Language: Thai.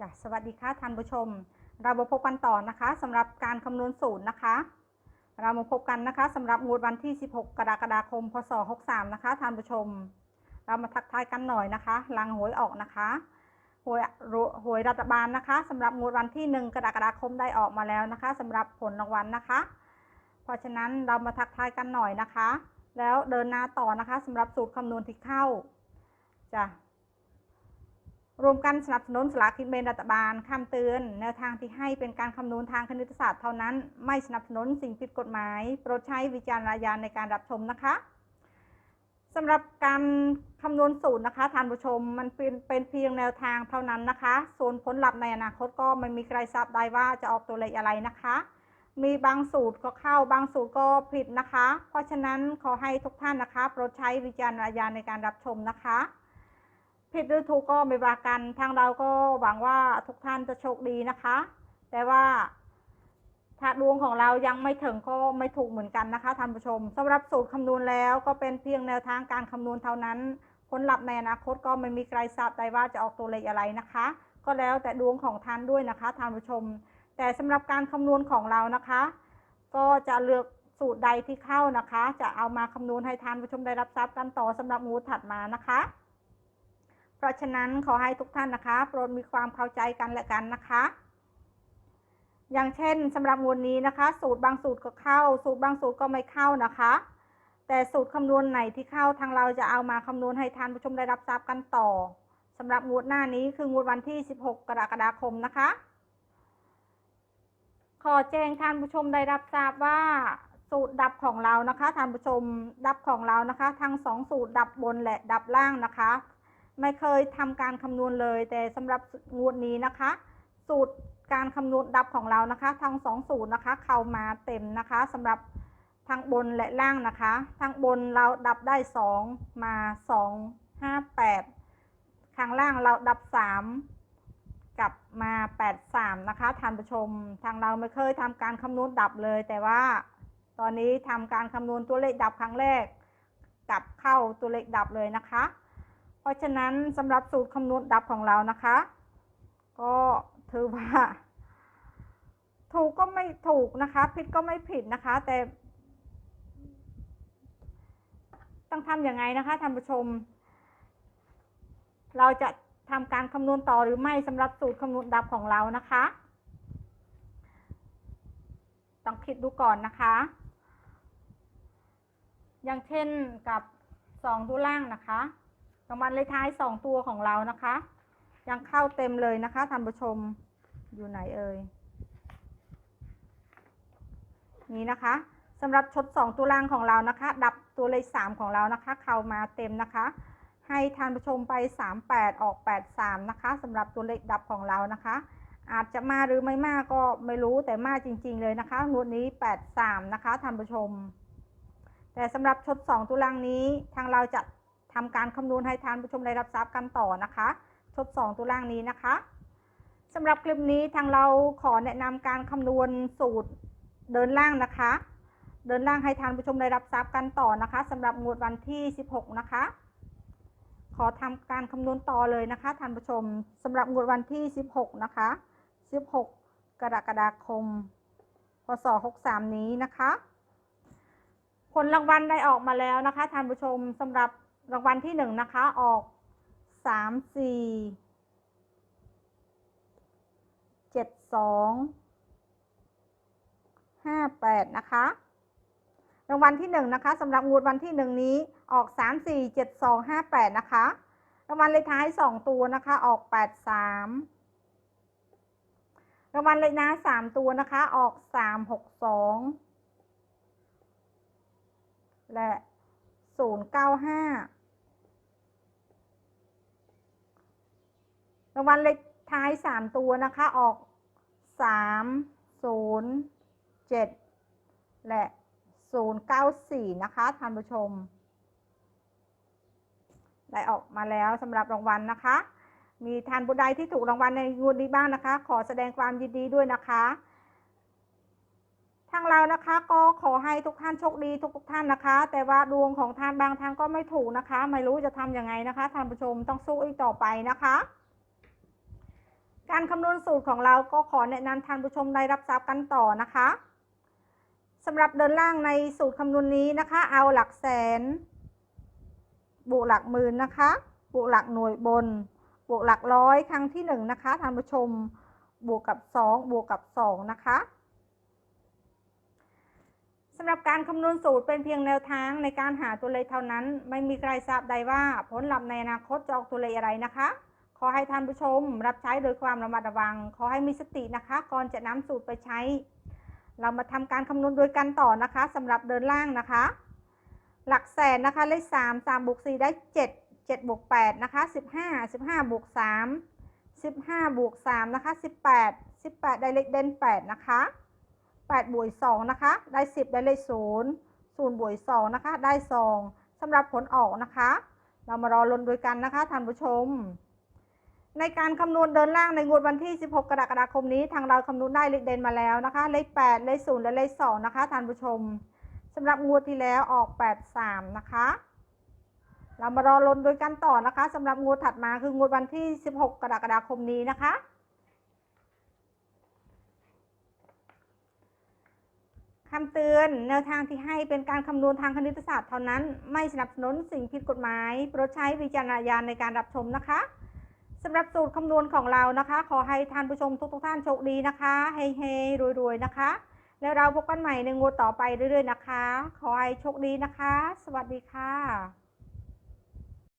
จ้ะสวัสดีค่ะท่านผู้ชม เรามาพบกันต่อนะคะสำหรับการคำนวณสูตรนะคะ เรามาพบกันนะคะสำหรับงวดวันที่ 16 กรกฎาคม พศ 63 นะคะท่านผู้ชม เรามาทักทายกันหน่อยนะคะลังหวยออกนะคะหวยหวยรัฐบาลนะคะสำหรับงวดวันที่ 1 กรกฎาคมได้ออกมาแล้วนะคะสำหรับผลรางวัลนะคะ เพราะฉะนั้นเรามาทักทายกันหน่อยนะคะ แล้วเดินหน้าต่อนะคะสำหรับสูตรคำนวณที่เข้าจ้ะ รวมกันสนับสนุนสลากกินแบ่งรัฐบาลคำเตือน แนวทางที่ให้เป็นการคำนวณทางคณิตศาสตร์เท่านั้น ไม่สนับสนุนสิ่งผิดกฎหมาย โปรดใช้วิจารณญาณในการรับชมนะคะสำหรับการคำนวณสูตรนะคะท่านผู้ชมมันเป็นเป็นเพียงแนวทางเท่านั้นนะคะ ส่วนผลลัพธ์ในอนาคตก็ไม่มีใครทราบได้ว่าจะออกตัวเลขอะไรนะคะ มีบางสูตรก็เข้าบางสูตรก็ผิดนะคะ เพราะฉะนั้นขอให้ทุกท่านนะคะ โปรดใช้วิจารณญาณในการรับชมนะคะ ผิดหรือถูกก็ไม่ว่ากัน ทางเราก็หวังว่าทุกท่านจะโชคดีนะคะ แต่ว่าถ้าดวงของเรายังไม่ถึงก็ไม่ถูกเหมือนกันนะคะท่านผู้ชมสำหรับสูตรคำนวณแล้วก็เป็นเพียงแนวทางการคำนวณเท่านั้นผลลัพธ์ในอนาคตก็ไม่มีใครทราบได้ว่าจะออกตัวเลขอะไรนะคะ ก็แล้วแต่ดวงของท่านด้วยนะคะท่านผู้ชม แต่สำหรับการคำนวณของเรานะคะ ก็จะเลือกสูตรใดที่เข้านะคะ จะเอามาคำนวณให้ท่านผู้ชมได้รับทราบกันต่อสำหรับงูถัดมานะคะ เพราะฉะนั้นขอให้ทุกท่านนะคะ โปรดมีความเข้าใจกันและกันนะคะ อย่างเช่นสำหรับงวดนี้นะคะ สูตรบางสูตรก็เข้า สูตรบางสูตรก็ไม่เข้านะคะ แต่สูตรคำนวณไหนที่เข้าทางเราจะเอามาคำนวณให้ท่านผู้ชมได้รับทราบกันต่อสำหรับงวดหน้านี้คืองวดวันที่ 16 กรกฎาคมนะคะขอแจ้งท่านผู้ชมได้รับทราบว่าสูตรดับของเรานะคะท่านผู้ชมดับของเรานะคะ ทั้งสองสูตรดับบนและดับล่างนะคะ ไม่เคยทำการคำนวณเลย แต่สำหรับงวดนี้นะคะ สูตรการคำนวณดับของเรานะคะ ทั้งสองสูตรนะคะ เข้ามาเต็มนะคะสำหรับทั้งบนและล่างนะคะ ทั้งบนเราดับได้สองมาสองห้าแปดข้างล่างเราดับสามกลับมาแปดสามนะคะท่านผู้ชม ทางเราไม่เคยทำการคำนวณดับเลย แต่ว่าตอนนี้ทำการคำนวณตัวเลขดับครั้งแรก กลับเข้าตัวเลขดับเลยนะคะ เพราะฉะนั้นสำหรับสูตรคำนวณดับของเรานะคะ ก็ถือว่า ถูกก็ไม่ถูกนะคะผิดก็ไม่ผิดนะคะ แต่ ต้องทำยังไงนะคะท่านผู้ชม เราจะทำการคำนวณต่อหรือไม่สำหรับสูตรคำนวณดับของเรานะคะ ต้องคิดดูก่อนนะคะ อย่างเช่นกับสองตัวล่างนะคะ รางวัลเลขท้ายสองตัวของเรานะคะ ยังเข้าเต็มเลยนะคะท่านผู้ชมอยู่ไหนเอ่ยนี่นะคะสำหรับชดสองตัวล่างของเรานะคะ ดับตัวเลขสามของเรานะคะ เข้ามาเต็มนะคะ ให้ท่านผู้ชมไป38ออก83นะคะสำหรับตัวเลขดับของเรานะคะ อาจจะมาหรือไม่มาก็ไม่รู้แต่มาจริง ๆ เลยนะคะงวดนี้83นะคะท่านผู้ชม แต่สำหรับชด2ตัวล่างนี้ทางเราจะ ทำการคำนวณให้ท่านผู้ชมได้รับทราบกันต่อนะคะชด2 ตัวล่างนี้นะคะสำหรับคลิปนี้ทางเราขอแนะนำการคำนวณสูตรเดินล่างนะคะ เดินล่างให้ท่านผู้ชมได้รับทราบกันต่อนะคะสำหรับงวดวันที่ 16 นะคะ ขอทำการคำนวณต่อเลยนะคะท่านผู้ชมสำหรับงวดวันที่ 16 นะคะ 16 กรกฎาคม พศ 63 นี้นะคะ ผลรางวัลได้ออกมาแล้วนะคะท่านผู้ชมสำหรับ รางวัลที่หนึ่งนะคะออกสามสี่เจ็ดสองห้าแปดนะคะรางวัลที่หนึ่งนะคะสำหรับงวดวันที่หนึ่งนี้ออกสามสี่เจ็ดสองห้าแปดนะคะรางวัลเลขท้ายสองตัวนะคะออกแปดสามรางวัลเลขหน้าสามตัวนะคะออกสามหกสองและ095 รางวัลเลขท้าย3ตัวนะคะออก3 0 7และ094นะคะท่านผู้ชม ได้ออกมาแล้วสำหรับรางวัลนะคะ มีท่านผู้ใดที่ถูกรางวัลในงวดนี้บ้างนะคะ ขอแสดงความยินดีด้วยนะคะทางเรานะคะก็ขอให้ทุกท่านโชคดีทุกทุกท่านนะคะ แต่ว่าดวงของท่านบางท่านก็ไม่ถูกนะคะ ไม่รู้จะทำยังไงนะคะท่านผู้ชมต้องสู้อีกต่อไปนะคะ การคำนวณสูตรของเราก็ขอแนะนำท่านผู้ชมได้รับทราบกันต่อนะคะสำหรับเดินล่างในสูตรคำนวณนี้นะคะ เอาหลักแสน บวกหลักหมื่นนะคะบวกหลักหน่วยบน บวกหลักร้อยครั้งที่หนึ่งนะคะท่านผู้ชมบวกกับสองบวกกับสองนะคะสำหรับการคำนวณสูตรเป็นเพียงแนวทางในการหาตัวเลขเท่านั้น ไม่มีใครทราบใดว่าผลลัพธ์ในอนาคตจะออกตัวเลขอะไรนะคะ ขอให้ท่านผู้ชม รับใช้โดยความระมัดระวัง ขอให้มีสตินะคะ ก่อนจะนำสูตรไปใช้ เรามาทำการคำนวณโดยกันต่อนะคะสำหรับเดินล่างนะคะ หลักแสนนะคะเลขสามสามบวกสี่ได้เจ็ดเจ็ดบวกแปดนะคะสิบห้าสิบห้าบวกสามสิบห้าบวกสามนะคะสิบแปดสิบแปดได้เลขเด่นแปดนะคะแปดบวกสองนะคะได้สิบได้เลขศูนย์ศูนย์บวกสองนะคะได้สองสำหรับผลออกนะคะ เรามารอลุ้นด้วยกันนะคะท่านผู้ชม ในการคำนวณเดินล่างในงวดวันที่ 16 กรกฎาคมนี้ ทางเราคำนวณได้เลขเด่นมาแล้วนะคะ เลข 8 เลข 0 และเลข 2 นะคะท่านผู้ชมสำหรับงวดที่แล้วออก 83 นะคะ เรามารอลุ้นโดยกันต่อนะคะสำหรับงวดถัดมาคืองวดวันที่ 16 กรกฎาคมนี้นะคะคำเตือนแนวทางที่ให้เป็นการคำนวณทางคณิตศาสตร์เท่านั้น ไม่สนับสนุนสิ่งผิดกฎหมาย โปรดใช้วิจารณญาณในการรับชมนะคะ สำหรับสูตรคำนวณของเรานะคะ ขอให้ท่านผู้ชมทุกๆท่านโชคดีนะคะเฮๆรวยๆนะคะ แล้วเราพบกันใหม่ในงวดต่อไปเรื่อยๆนะคะ ขอให้โชคดีนะคะ สวัสดีค่ะ